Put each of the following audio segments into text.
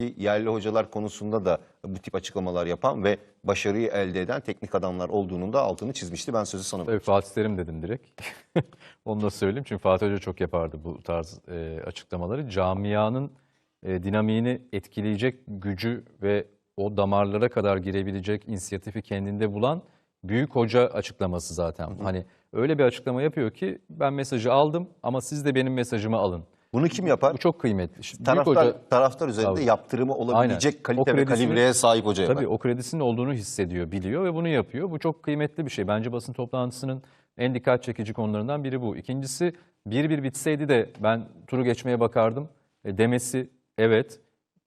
Yerli hocalar konusunda da bu tip açıklamalar yapan ve başarıyı elde eden teknik adamlar olduğunun da altını çizmişti. Ben sözü sana Tabii Fatih Terim dedim direkt. Onu da söyleyeyim çünkü Fatih Hoca çok yapardı bu tarz e, açıklamaları. Camianın e, dinamiğini etkileyecek gücü ve o damarlara kadar girebilecek inisiyatifi kendinde bulan büyük hoca açıklaması zaten. Hani öyle bir açıklama yapıyor ki ben mesajı aldım ama siz de benim mesajımı alın. Bunu kim yapar? Bu çok kıymetli. Şimdi büyük Taraftar, hoca taraftar üzerinde Tabii. yaptırımı olabilecek Aynen. kalite ve kalibreye sahip hoca yapar. Tabii o kredisinin olduğunu hissediyor, biliyor ve bunu yapıyor. Bu çok kıymetli bir şey. Bence basın toplantısının en dikkat çekici konularından biri bu. İkincisi 1-1 bitseydi de ben turu geçmeye bakardım e, demesi evet.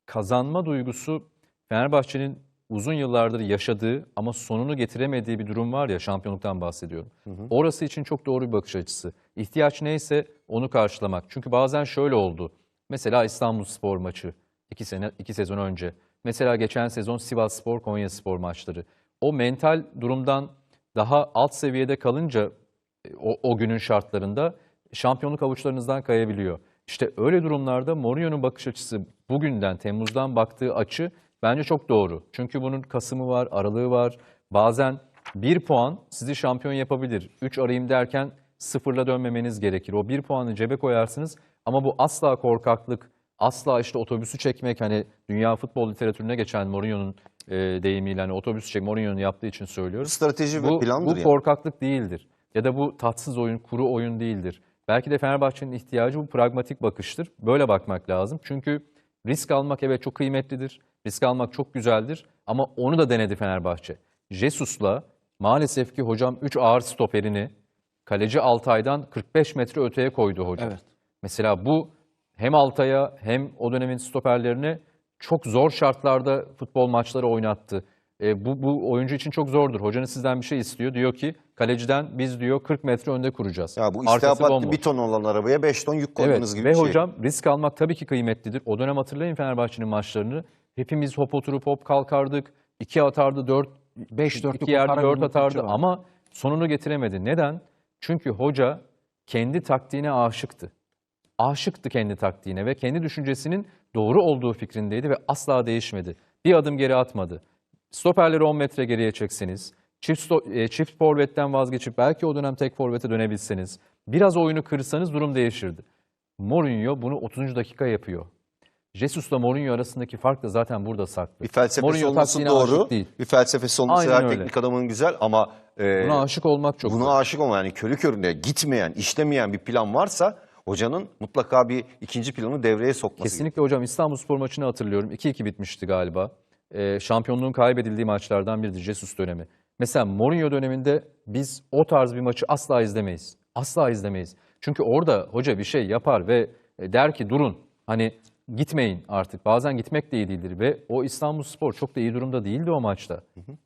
Kazanma duygusu Fenerbahçe'nin uzun yıllardır yaşadığı ama sonunu getiremediği bir durum var ya şampiyonluktan bahsediyorum. Orası için çok doğru bir bakış açısı. İhtiyaç neyse onu karşılamak. Çünkü bazen şöyle oldu. Mesela İstanbul Spor maçı iki sene iki sezon önce. Mesela geçen sezon Sivas Spor Konya Spor maçları. O mental durumdan daha alt seviyede kalınca e, o, o günün şartlarında şampiyonluk avuçlarınızdan kayabiliyor. İşte öyle durumlarda Mourinho'nun bakış açısı bugünden, Temmuz'dan baktığı açı bence çok doğru. Çünkü bunun Kasım'ı var, Aralığı var. Bazen bir puan sizi şampiyon yapabilir. Üç arayayım derken sıfırla dönmemeniz gerekir. O bir puanı cebe koyarsınız ama bu asla korkaklık, asla işte otobüsü çekmek hani dünya futbol literatürüne geçen Mourinho'nun e, deyimiyle hani otobüsü çek Mourinho'nun yaptığı için söylüyorum. Strateji ve Bu, plandır bu yani. korkaklık değildir. Ya da bu tatsız oyun, kuru oyun değildir. Belki de Fenerbahçe'nin ihtiyacı bu pragmatik bakıştır. Böyle bakmak lazım. Çünkü risk almak evet çok kıymetlidir. Risk almak çok güzeldir. Ama onu da denedi Fenerbahçe. Jesus'la maalesef ki hocam 3 ağır stoperini kaleci Altay'dan 45 metre öteye koydu hoca. Evet. Mesela bu hem Altay'a hem o dönemin stoperlerine çok zor şartlarda futbol maçları oynattı. E, bu, bu oyuncu için çok zordur. Hocanız sizden bir şey istiyor. Diyor ki kaleciden biz diyor 40 metre önde kuracağız. Ya bu bomboş. bir ton olan arabaya 5 ton yük koymanız Evet gibi ve bir şey. hocam risk almak tabii ki kıymetlidir. O dönem hatırlayın Fenerbahçe'nin maçlarını. Hepimiz hop oturup hop kalkardık. 2 atardı, 4 Beş dörtlük 2 yerde o 4 Karagümrük atardı var. ama sonunu getiremedi. Neden? Çünkü hoca kendi taktiğine aşıktı. Aşıktı kendi taktiğine ve kendi düşüncesinin doğru olduğu fikrindeydi ve asla değişmedi. Bir adım geri atmadı. Stoperleri 10 metre geriye çekseniz, çift, e, çift forvetten vazgeçip belki o dönem tek forvete dönebilseniz, biraz oyunu kırsanız durum değişirdi. Mourinho bunu 30. dakika yapıyor. Jesus'la Mourinho arasındaki fark da zaten burada saklı. Bir felsefesi Mourinho olması doğru. değil. Bir felsefesi olması Aynen her öyle. teknik adamın güzel ama e, Buna aşık olmak çok buna zor. aşık olmayan yani körü körüne gitmeyen, işlemeyen bir plan varsa hocanın mutlaka bir ikinci planı devreye sokması. Kesinlikle hocam İstanbul Spor maçını hatırlıyorum. 2-2 bitmişti galiba. Ee, şampiyonluğun kaybedildiği maçlardan biriydi Jesus dönemi. Mesela Mourinho döneminde biz o tarz bir maçı asla izlemeyiz. Asla izlemeyiz. Çünkü orada hoca bir şey yapar ve e, der ki durun hani gitmeyin artık. Bazen gitmek de iyi değildir ve o İstanbul Spor çok da iyi durumda değildi o maçta.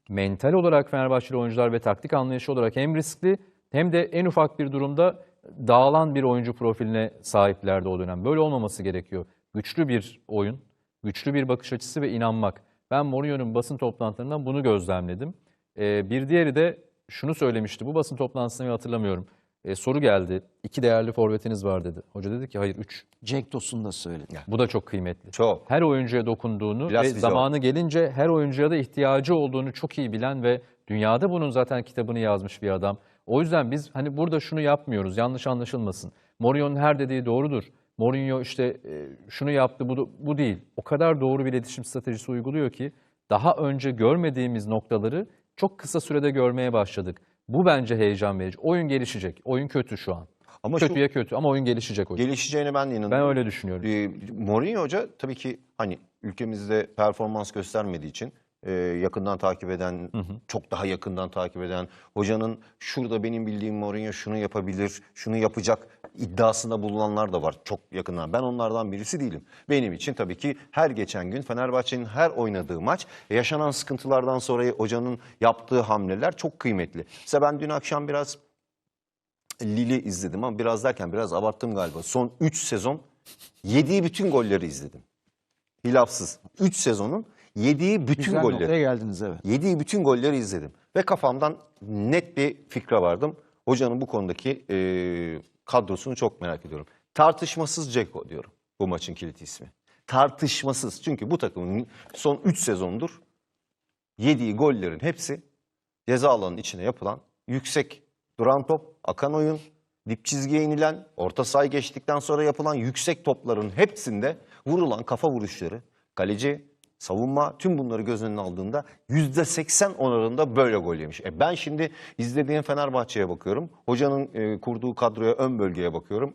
Mental olarak Fenerbahçeli oyuncular ve taktik anlayışı olarak hem riskli hem de en ufak bir durumda dağılan bir oyuncu profiline sahiplerdi o dönem. Böyle olmaması gerekiyor. Güçlü bir oyun, güçlü bir bakış açısı ve inanmak. Ben Mourinho'nun basın toplantılarından bunu gözlemledim. Ee, bir diğeri de şunu söylemişti. Bu basın toplantısını hatırlamıyorum. Ee, soru geldi. İki değerli forvetiniz var dedi. Hoca dedi ki hayır üç. Cenk Tosun da söyledi. Bu da çok kıymetli. Çok. Her oyuncuya dokunduğunu Biraz ve bize zamanı gelince her oyuncuya da ihtiyacı olduğunu çok iyi bilen ve dünyada bunun zaten kitabını yazmış bir adam. O yüzden biz hani burada şunu yapmıyoruz. Yanlış anlaşılmasın. Mourinho'nun her dediği doğrudur. Mourinho işte e, şunu yaptı bu, bu değil. O kadar doğru bir iletişim stratejisi uyguluyor ki daha önce görmediğimiz noktaları çok kısa sürede görmeye başladık. Bu bence heyecan verici. Oyun gelişecek. Oyun kötü şu an. Ama şu Kötüye kötü ama oyun gelişecek hocam. gelişeceğine ben de inanıyorum. Ben öyle düşünüyorum. E, Mourinho Hoca tabii ki hani ülkemizde performans göstermediği için e, yakından takip eden, çok daha yakından takip eden, hocanın şurada benim bildiğim Mourinho şunu yapabilir, şunu yapacak iddiasında bulunanlar da var çok yakından. Ben onlardan birisi değilim. Benim için tabii ki her geçen gün Fenerbahçe'nin her oynadığı maç yaşanan sıkıntılardan sonra hocanın yaptığı hamleler çok kıymetli. Mesela ben dün akşam biraz Lille izledim ama biraz derken biraz abarttım galiba. Son 3 sezon yediği bütün golleri izledim. Hilafsız. 3 sezonun yediği bütün Güzel golleri. geldiniz evet. Yediği bütün golleri izledim. Ve kafamdan net bir fikre vardım. Hocanın bu konudaki e, kadrosunu çok merak ediyorum. Tartışmasız Ceko diyorum bu maçın kilit ismi. tartışmasız. Çünkü bu takımın son 3 sezondur yediği gollerin hepsi ceza alanının içine yapılan yüksek duran top, akan oyun, dip çizgiye inilen, orta sahayı geçtikten sonra yapılan yüksek topların hepsinde vurulan kafa vuruşları, kaleci, savunma tüm bunları göz önüne aldığında %80 oranında böyle gol yemiş. E ben şimdi izlediğim Fenerbahçe'ye bakıyorum. Hocanın e, kurduğu kadroya ön bölgeye bakıyorum.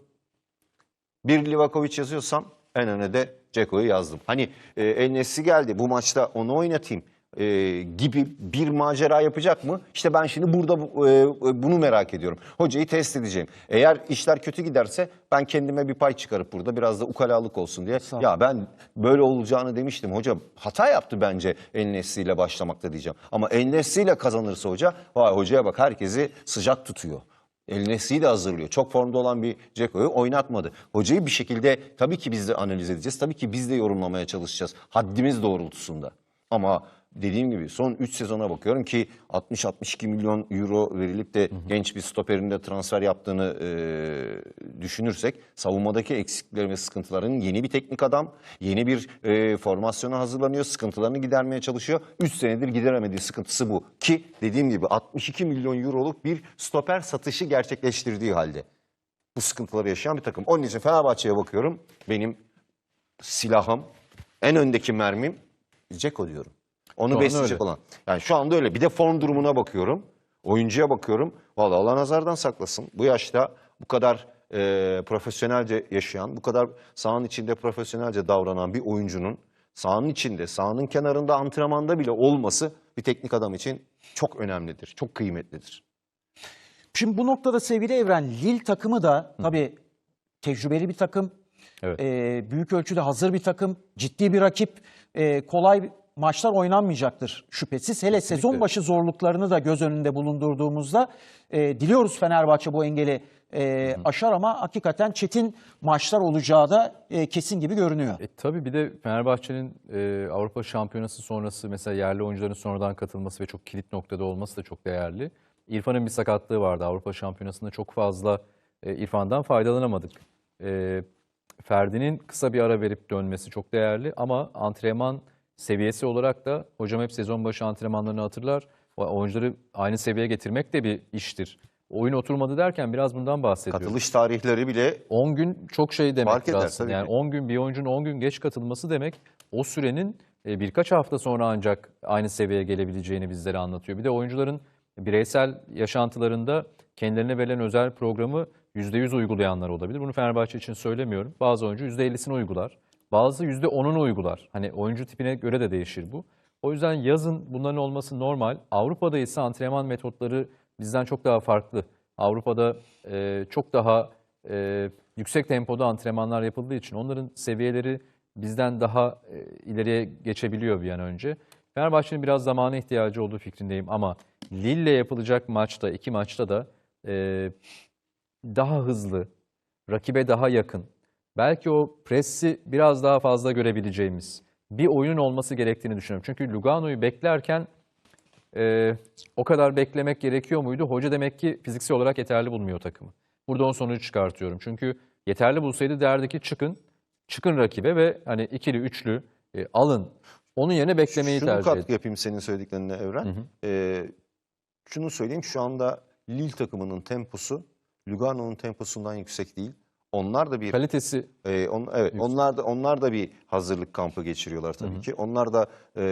Bir Livakovic yazıyorsam en öne de Ceko'yu yazdım. Hani e, El Nesri geldi bu maçta onu oynatayım e, gibi bir macera yapacak mı? İşte ben şimdi burada bu- e, bunu merak ediyorum. Hocayı test edeceğim. Eğer işler kötü giderse ben kendime bir pay çıkarıp burada biraz da ukalalık olsun diye. ol. Ya ben böyle olacağını demiştim. Hoca hata yaptı bence ile başlamakta diyeceğim. Ama ile kazanırsa hoca, vay hocaya bak herkesi sıcak tutuyor. El Nesri'yi de hazırlıyor. Çok formda olan bir Ceko'yu oynatmadı. Hocayı bir şekilde tabii ki biz de analiz edeceğiz. Tabii ki biz de yorumlamaya çalışacağız. Haddimiz doğrultusunda. Ama dediğim gibi son 3 sezona bakıyorum ki 60-62 milyon euro verilip de genç bir stoperin de transfer yaptığını e, düşünürsek savunmadaki eksikliklerin ve sıkıntıların yeni bir teknik adam, yeni bir e, formasyona hazırlanıyor, sıkıntılarını gidermeye çalışıyor. 3 senedir gideremediği sıkıntısı bu. Ki dediğim gibi 62 milyon euroluk bir stoper satışı gerçekleştirdiği halde bu sıkıntıları yaşayan bir takım. Onun için Fenerbahçe'ye bakıyorum. Benim silahım, en öndeki mermim Ceko diyorum. Onu anda besleyecek öyle. olan. Yani şu anda öyle. Bir de form durumuna bakıyorum. Oyuncuya bakıyorum. Vallahi Allah nazardan saklasın. Bu yaşta bu kadar e, profesyonelce yaşayan, bu kadar sahanın içinde profesyonelce davranan bir oyuncunun sahanın içinde, sahanın kenarında antrenmanda bile olması bir teknik adam için çok önemlidir, çok kıymetlidir. Şimdi bu noktada sevgili Evren, Lille takımı da tabii tecrübeli bir takım. Evet. Ee, büyük ölçüde hazır bir takım. Ciddi bir rakip. Ee, kolay maçlar oynanmayacaktır şüphesiz. Hele sezon başı zorluklarını da göz önünde bulundurduğumuzda e, diliyoruz Fenerbahçe bu engeli e, aşar ama hakikaten çetin maçlar olacağı da e, kesin gibi görünüyor. E, tabii bir de Fenerbahçe'nin e, Avrupa Şampiyonası sonrası mesela yerli oyuncuların sonradan katılması ve çok kilit noktada olması da çok değerli. İrfan'ın bir sakatlığı vardı. Avrupa Şampiyonası'nda çok fazla e, İrfan'dan faydalanamadık. E, Ferdi'nin kısa bir ara verip dönmesi çok değerli ama antrenman seviyesi olarak da hocam hep sezon başı antrenmanlarını hatırlar. Oyuncuları aynı seviyeye getirmek de bir iştir. Oyun oturmadı derken biraz bundan bahsediyorum. Katılış tarihleri bile 10 gün çok şey demek Fark eder, aslında. Yani ki. 10 gün bir oyuncunun 10 gün geç katılması demek o sürenin e, birkaç hafta sonra ancak aynı seviyeye gelebileceğini bizlere anlatıyor. Bir de oyuncuların bireysel yaşantılarında kendilerine verilen özel programı %100 uygulayanlar olabilir. Bunu Fenerbahçe için söylemiyorum. Bazı oyuncu %50'sini uygular. Bazı %10'unu uygular. Hani oyuncu tipine göre de değişir bu. O yüzden yazın bunların olması normal. Avrupa'da ise antrenman metotları bizden çok daha farklı. Avrupa'da e, çok daha e, yüksek tempoda antrenmanlar yapıldığı için onların seviyeleri bizden daha e, ileriye geçebiliyor bir an önce. Fenerbahçe'nin biraz zamana ihtiyacı olduğu fikrindeyim ama Lille yapılacak maçta, iki maçta da e, daha hızlı, rakibe daha yakın, belki o presi biraz daha fazla görebileceğimiz bir oyunun olması gerektiğini düşünüyorum. Çünkü Lugano'yu beklerken e, o kadar beklemek gerekiyor muydu? Hoca demek ki fiziksel olarak yeterli bulmuyor takımı. Burada o sonucu çıkartıyorum. Çünkü yeterli bulsaydı derdi ki çıkın, çıkın rakibe ve hani ikili, üçlü e, alın. Onun yerine beklemeyi Şunu tercih katkı etti. yapayım senin söylediklerine Evren. Ee, şunu söyleyeyim şu anda Lille takımının temposu Lugano'nun temposundan yüksek değil. Onlar da bir Kalitesi e, on, evet onlar da onlar da bir hazırlık kampı geçiriyorlar tabii ki. Onlar da e,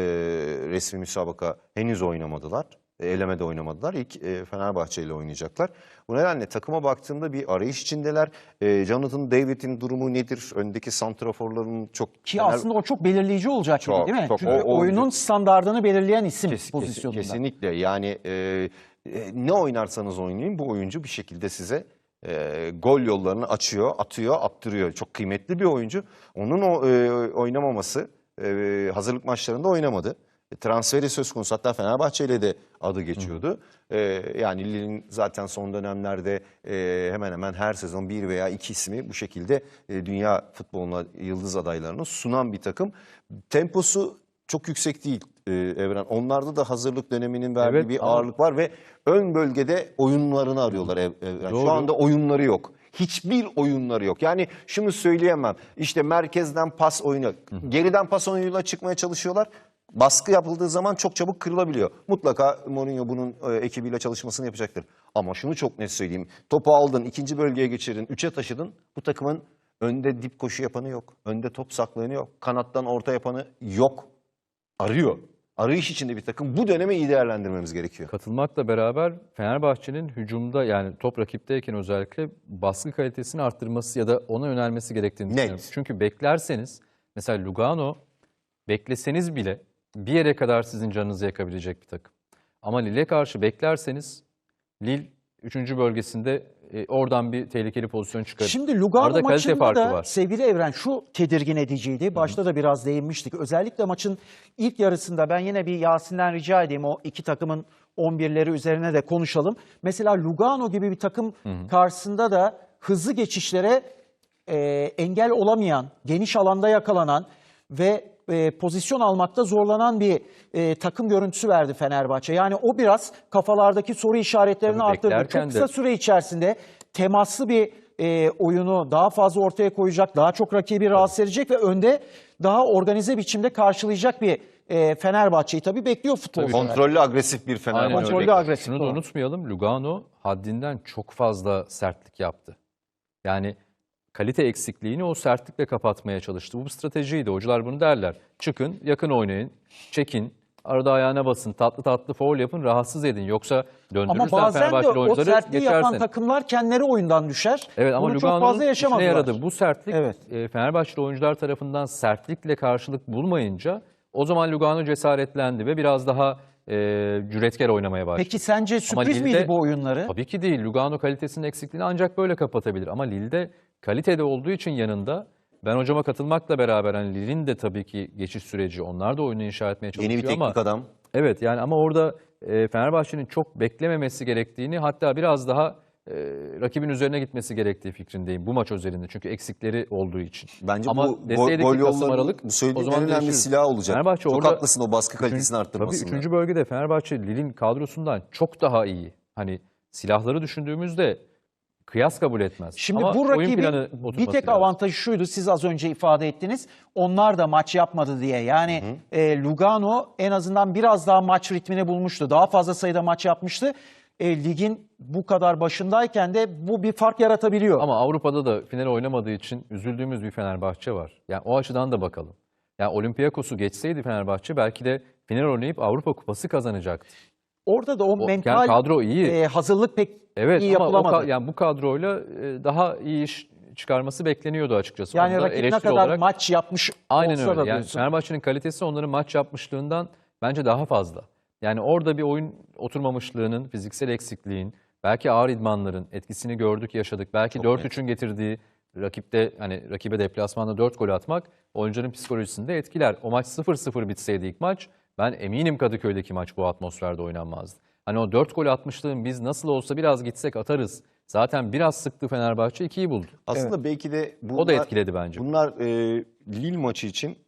resmi müsabaka henüz oynamadılar. E, Elemede oynamadılar. İlk e, Fenerbahçe ile oynayacaklar. Bu nedenle takıma baktığımda bir arayış içindeler. E, Jonathan David'in durumu nedir? Öndeki santraforların çok Ki Fener- aslında o çok belirleyici olacak gibi Çok, değil mi? çok. Çünkü O- oyunun standardını belirleyen isim kes- pozisyonunda. Kesinlikle yani e, e, ne oynarsanız oynayın bu oyuncu bir şekilde size e, gol yollarını açıyor, atıyor, attırıyor. Çok kıymetli bir oyuncu. Onun o e, oynamaması e, hazırlık maçlarında oynamadı. E, transferi söz konusu hatta Fenerbahçe ile de adı geçiyordu. E, yani Lille'in zaten son dönemlerde e, hemen hemen her sezon bir veya iki ismi bu şekilde e, dünya futboluna yıldız adaylarını sunan bir takım. Temposu çok yüksek değil e, Evren. Onlarda da hazırlık döneminin verdiği Evet, bir ağırlık var ve ön bölgede oyunlarını arıyorlar Ev- Evren. Doğru. Şu anda oyunları yok. hiçbir oyunları yok. Yani şunu söyleyemem. İşte merkezden pas oyunu, geriden pas oyunuyla çıkmaya çalışıyorlar. Baskı yapıldığı zaman çok çabuk kırılabiliyor. Mutlaka Mourinho bunun e, ekibiyle çalışmasını yapacaktır. Ama şunu çok net söyleyeyim. Topu aldın, ikinci bölgeye geçirdin, üçe taşıdın. Bu takımın önde dip koşu yapanı yok. Önde top saklayanı yok. Kanattan orta yapanı yok. Arıyor. Arayış içinde bir takım. Bu dönemi iyi değerlendirmemiz gerekiyor. Katılmakla beraber Fenerbahçe'nin hücumda yani top rakipteyken özellikle baskı kalitesini arttırması ya da ona yönelmesi gerektiğini Net. düşünüyorum. Çünkü beklerseniz mesela Lugano bekleseniz bile bir yere kadar sizin canınızı yakabilecek bir takım. Ama Lille karşı beklerseniz Lille 3. bölgesinde e, oradan bir tehlikeli pozisyon çıkarır. Şimdi Lugano Arada maçında da var. sevgili Evren şu tedirgin ediciydi. Başta da biraz değinmiştik. Özellikle maçın ilk yarısında ben yine bir Yasin'den rica edeyim o iki takımın 11'leri üzerine de konuşalım. Mesela Lugano gibi bir takım karşısında da hızlı geçişlere e, engel olamayan, geniş alanda yakalanan ve e, pozisyon almakta zorlanan bir e, takım görüntüsü verdi Fenerbahçe. Yani o biraz kafalardaki soru işaretlerini Tabii arttırdı. Çok de- kısa süre içerisinde temaslı bir e, oyunu daha fazla ortaya koyacak, daha çok rakibi rahatsız edecek ve önde daha organize biçimde karşılayacak bir e, Fenerbahçe'yi tabii bekliyor futbol. Kontrollü agresif bir Fenerbahçe. Aynen Kontrollü öyle. agresif, Şunu da unutmayalım. Lugano haddinden çok fazla sertlik yaptı. Yani kalite eksikliğini o sertlikle kapatmaya çalıştı. Bu bir stratejiydi. Hocalar bunu derler. Çıkın, yakın oynayın, çekin, arada ayağına basın, tatlı tatlı foul yapın, rahatsız edin. Yoksa Ama döndürürsen bazen de Fenerbahçeli o oyuncuları sertliği yapan geçersin. takımlar kendileri oyundan düşer. Evet ama Bunu çok Lugano'nun fazla yaşamadılar. yaradı. Bu sertlik Evet. e, Fenerbahçeli oyuncular tarafından sertlikle karşılık bulmayınca o zaman Lugano cesaretlendi ve biraz daha e, cüretkar oynamaya başladı. Peki sence sürpriz Lille'de- miydi bu oyunları? Tabii ki değil. Lugano kalitesinin eksikliğini ancak böyle kapatabilir. Ama Lille'de kalitede olduğu için yanında ben hocama katılmakla beraber hani Lille'in de tabii ki geçiş süreci onlar da oyunu inşa etmeye çalışıyor Yeni bir teknik ama adam. evet yani ama orada e, Fenerbahçe'nin çok beklememesi gerektiğini hatta biraz daha e, rakibin üzerine gitmesi gerektiği fikrindeyim bu maç özelinde. Çünkü eksikleri olduğu için. Bence ama bu gol, gol yolları Aralık o zaman en önemli silah olacak. Fenerbahçe Çok orada haklısın o baskı kalitesini arttırmasında. Tabii üçüncü bölgede Fenerbahçe Lille'in kadrosundan çok daha iyi. Hani silahları düşündüğümüzde kıyas kabul etmez. Şimdi Ama bu rakibin bir tek lazım. avantajı şuydu siz az önce ifade ettiniz. Onlar da maç yapmadı diye. Yani e, Lugano en azından biraz daha maç ritmini bulmuştu. Daha fazla sayıda maç yapmıştı. E, ligin bu kadar başındayken de bu bir fark yaratabiliyor. Ama Avrupa'da da final oynamadığı için üzüldüğümüz bir Fenerbahçe var. Yani o açıdan da bakalım. Yani Olympiakos'u geçseydi Fenerbahçe belki de final oynayıp Avrupa Kupası kazanacaktı. Orada da o, O- mental yani kadro iyi. e, hazırlık pek Evet iyi ama yapılamadı. ka- yani bu kadroyla e, daha iyi iş çıkarması bekleniyordu açıkçası. yani rakip ne kadar olarak- maç yapmış Aynen öyle. Yani. Fenerbahçe'nin kalitesi onların maç yapmışlığından bence daha fazla. Yani orada bir oyun oturmamışlığının, fiziksel eksikliğin, belki ağır idmanların etkisini gördük, yaşadık. Belki 4-3'ün getirdiği rakipte hani rakibe deplasmanda 4 gol atmak oyuncuların psikolojisini de etkiler. O maç 0-0 bitseydi ilk maç ben eminim Kadıköy'deki maç bu atmosferde oynanmazdı. Hani o 4 gol atmışlığın biz nasıl olsa biraz gitsek atarız. Zaten biraz sıktı Fenerbahçe 2'yi buldu. Aslında belki de bunlar, O da etkiledi bence. Bunlar e, Lille maçı için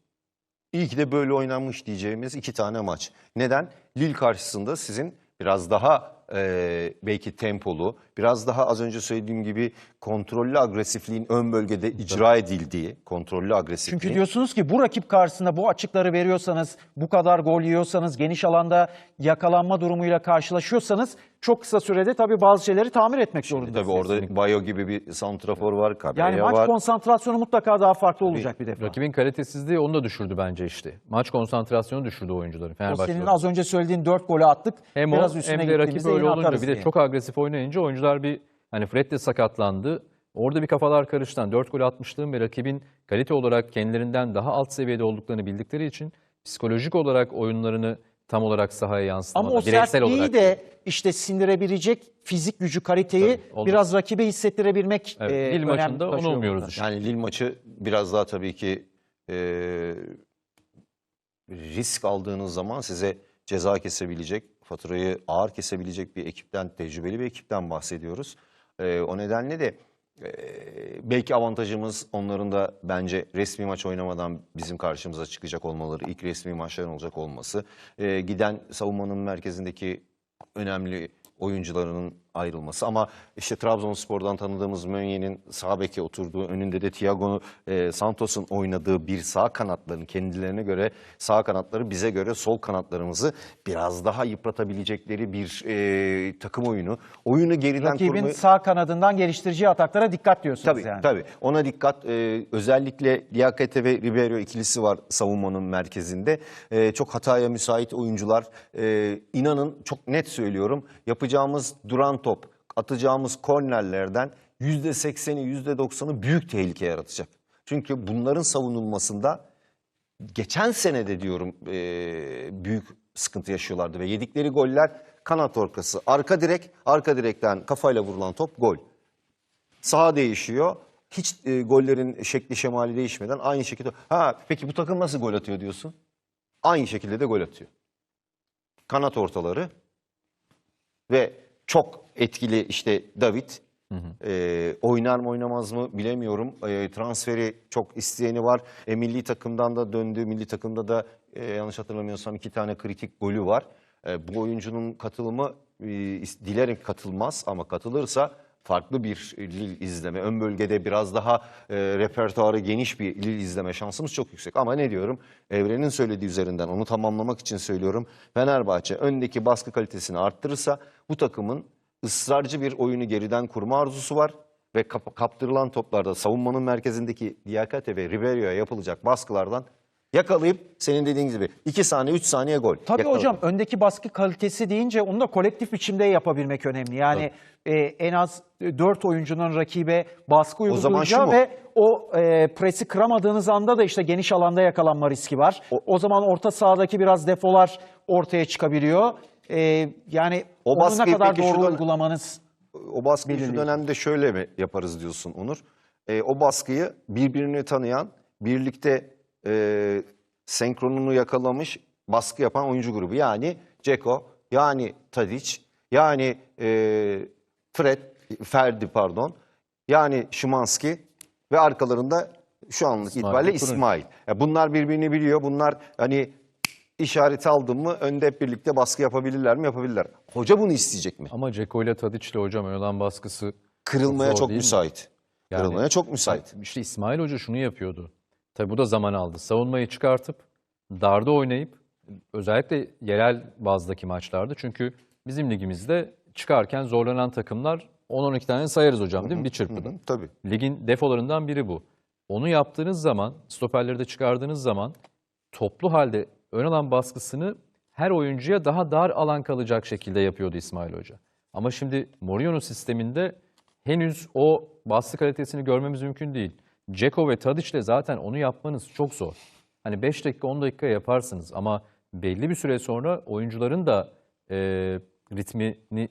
iyi ki de böyle oynanmış diyeceğimiz iki tane maç. Neden? Lille karşısında sizin biraz daha e, belki tempolu, biraz daha az önce söylediğim gibi kontrollü agresifliğin ön bölgede icra edildiği, kontrollü agresifliğin. Çünkü diyorsunuz ki bu rakip karşısında bu açıkları veriyorsanız, bu kadar gol yiyorsanız, geniş alanda yakalanma durumuyla karşılaşıyorsanız çok kısa sürede tabii bazı şeyleri tamir etmek zorundasınız. Tabii orada Bayo gibi bir santrafor var, Yani Kabeya maç var. konsantrasyonu mutlaka daha farklı olacak bir defa. Rakibin kalitesizliği onu da düşürdü bence işte. Maç konsantrasyonu düşürdü oyuncuların O Fenerbahçe. senin olarak. az önce söylediğin 4 golü attık. Hem o Biraz üstüne hem de rakip gittiğimizde öyle yine olunca atarız bir de diye. çok agresif oynayınca oyuncular bir hani Fred de sakatlandı. Orada bir kafalar karıştan 4 gol atmışlığın ve rakibin kalite olarak kendilerinden daha alt seviyede olduklarını bildikleri için psikolojik olarak oyunlarını tam olarak sahaya yansıtamadı. Ama o Bireysel sertliği olarak. de işte sindirebilecek fizik gücü, kaliteyi Tabii, biraz rakibe hissettirebilmek Evet, e, Lille maçında onu umuyoruz işte. Yani Lille maçı biraz daha tabii ki e, risk aldığınız zaman size ceza kesebilecek, faturayı ağır kesebilecek bir ekipten, tecrübeli bir ekipten bahsediyoruz. E, o nedenle de e, belki avantajımız onların da bence resmi maç oynamadan bizim karşımıza çıkacak olmaları, ilk resmi maçların olacak olması, e, giden savunmanın merkezindeki önemli oyuncularının ayrılması. Ama işte Trabzonspor'dan tanıdığımız Mönye'nin sağ beke oturduğu, önünde de Thiago e, Santos'un oynadığı bir sağ kanatların kendilerine göre sağ kanatları bize göre sol kanatlarımızı biraz daha yıpratabilecekleri bir e, takım oyunu. Oyunu geriden Rakibin kurmayı... sağ kanadından geliştirici ataklara dikkat diyorsunuz Tabii yani. tabii. Ona dikkat. Ee, özellikle Diakate ve Ribeiro ikilisi var savunmanın merkezinde. Ee, çok hataya müsait oyuncular. Ee, inanın çok net söylüyorum. Yapacağımız duran top, atacağımız kornerlerden %80'i %90'ı büyük tehlike yaratacak. Çünkü bunların savunulmasında geçen sene de diyorum e, büyük sıkıntı yaşıyorlardı ve yedikleri goller kanat orkası, arka direk, arka direkten kafayla vurulan top gol. Saha değişiyor. Hiç e, gollerin şekli şemali değişmeden aynı şekilde. Ha peki bu takım nasıl gol atıyor diyorsun? Aynı şekilde de gol atıyor. Kanat ortaları ve çok etkili işte David. E, oynar mı oynamaz mı bilemiyorum. E, transferi çok isteyeni var. E, milli takımdan da döndü. Milli takımda da e, yanlış hatırlamıyorsam iki tane kritik golü var. E, bu oyuncunun katılımı e, dilerim katılmaz ama katılırsa farklı bir Lille izleme. Ön bölgede biraz daha e, repertuarı geniş bir Lille izleme şansımız çok yüksek. Ama ne diyorum? Evrenin söylediği üzerinden onu tamamlamak için söylüyorum. Fenerbahçe öndeki baskı kalitesini arttırırsa bu takımın ısrarcı bir oyunu geriden kurma arzusu var. Ve kap- kaptırılan toplarda savunmanın merkezindeki Diakate ve Ribeiro'ya yapılacak baskılardan yakalayıp senin dediğin gibi 2 saniye 3 saniye gol. Tabii Yakaladı. hocam öndeki baskı kalitesi deyince onu da kolektif biçimde yapabilmek önemli. Yani e, en az 4 oyuncunun rakibe baskı uygulayacağı ve o e, presi kıramadığınız anda da işte geniş alanda yakalanma riski var. O, zaman orta sahadaki biraz defolar ortaya çıkabiliyor. E, yani O onu ne kadar doğru dön- uygulamanız o baskıyı şu dönemde şöyle mi yaparız diyorsun Onur? Ee, o baskıyı birbirini tanıyan, birlikte e, senkronunu yakalamış baskı yapan oyuncu grubu. Yani Ceko, yani Tadic, yani e, Fred, Ferdi pardon, yani Şimanski ve arkalarında şu anlık İsmail itibariyle. İsmail. Ya bunlar birbirini biliyor. Bunlar hani işareti aldın mı önde hep birlikte baskı yapabilirler mi? Yapabilirler. Hoca bunu isteyecek mi? Ama Ceko ile Tadiç'le hocam ön alan baskısı Kırılmaya çok mi? müsait. Yani- Kırılmaya çok müsait. İşte İsmail Hoca şunu yapıyordu. Tabii bu da zaman aldı. Savunmayı çıkartıp darda oynayıp özellikle yerel bazdaki maçlarda çünkü bizim ligimizde çıkarken zorlanan takımlar 10-12 tane sayarız hocam değil mi bir çırpıda? Hı, Tabii. Ligin defolarından biri bu. Onu yaptığınız zaman, stoperleri de çıkardığınız zaman toplu halde ön alan baskısını her oyuncuya daha dar alan kalacak şekilde yapıyordu İsmail Hoca. Ama şimdi Mourinho'nun sisteminde henüz o baskı kalitesini görmemiz mümkün değil. Ceko ve Tadiç'le zaten onu yapmanız çok zor. Hani 5 dakika 10 dakika yaparsınız ama belli bir süre sonra oyuncuların da e, ritmini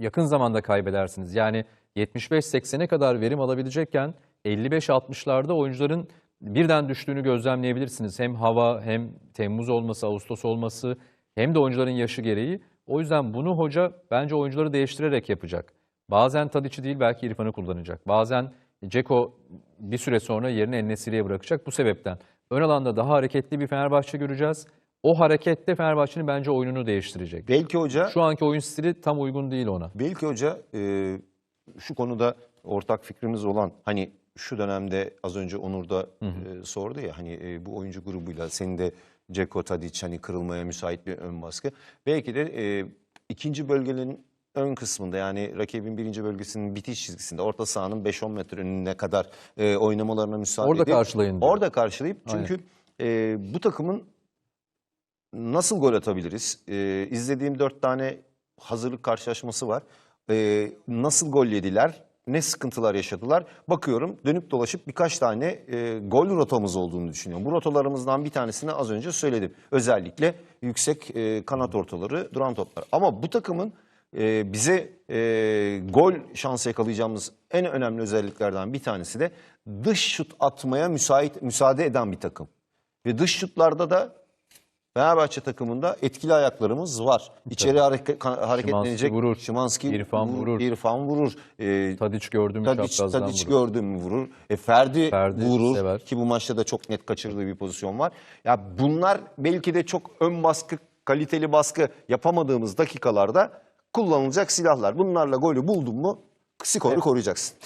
yakın zamanda kaybedersiniz. Yani 75-80'e kadar verim alabilecekken 55-60'larda oyuncuların birden düştüğünü gözlemleyebilirsiniz. Hem hava hem Temmuz olması, Ağustos olması hem de oyuncuların yaşı gereği. O yüzden bunu hoca bence oyuncuları değiştirerek yapacak. Bazen Tadiç'i değil belki İrfan'ı kullanacak. Bazen Ceko bir süre sonra yerini Enesiri'ye bırakacak. Bu sebepten ön alanda daha hareketli bir Fenerbahçe göreceğiz. O harekette Fenerbahçe'nin bence oyununu değiştirecek. Belki hoca Şu anki oyun stili tam uygun değil ona. belki hoca e, şu konuda ortak fikrimiz olan hani şu dönemde az önce Onur da e, sordu ya hani e, bu oyuncu grubuyla senin de Ceko Tadic hani kırılmaya müsait bir ön baskı. Belki de e, ikinci bölgenin ön kısmında yani rakibin birinci bölgesinin bitiş çizgisinde orta sahanın 5-10 metre önüne kadar e, oynamalarına müsaade Orada edip- karşılayın diyor. Orada karşılayıp çünkü e, bu takımın nasıl gol atabiliriz? E, izlediğim dört tane hazırlık karşılaşması var. E, nasıl gol yediler? Ne sıkıntılar yaşadılar? Bakıyorum dönüp dolaşıp birkaç tane e, gol rotamız olduğunu düşünüyorum. Bu rotalarımızdan bir tanesini az önce söyledim. Özellikle yüksek e, kanat ortaları, duran toplar. Ama bu takımın e, bize e, gol şansı yakalayacağımız en önemli özelliklerden bir tanesi de dış şut atmaya müsait müsaade eden bir takım. Ve dış şutlarda da Fenerbahçe takımında etkili ayaklarımız var. İçeri hareket, ka- hareketlenecek. vurur, Şimanski İrfan vurur. İrfan vurur. E, Tadiç gördüm mü çaprazdan Tadic vurur. mü vurur. E, Ferdi, Ferdi vurur sever. ki bu maçta da çok net kaçırdığı bir pozisyon var. Ya bunlar belki de çok ön baskı, kaliteli baskı yapamadığımız dakikalarda kullanılacak silahlar. Bunlarla golü buldun mu skoru koruyacaksın.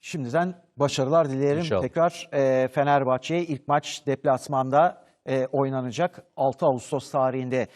Şimdiden başarılar dileyelim. İnşallah. Tekrar e, Fenerbahçe'ye ilk maç deplasmanda e, oynanacak 6 Ağustos tarihinde.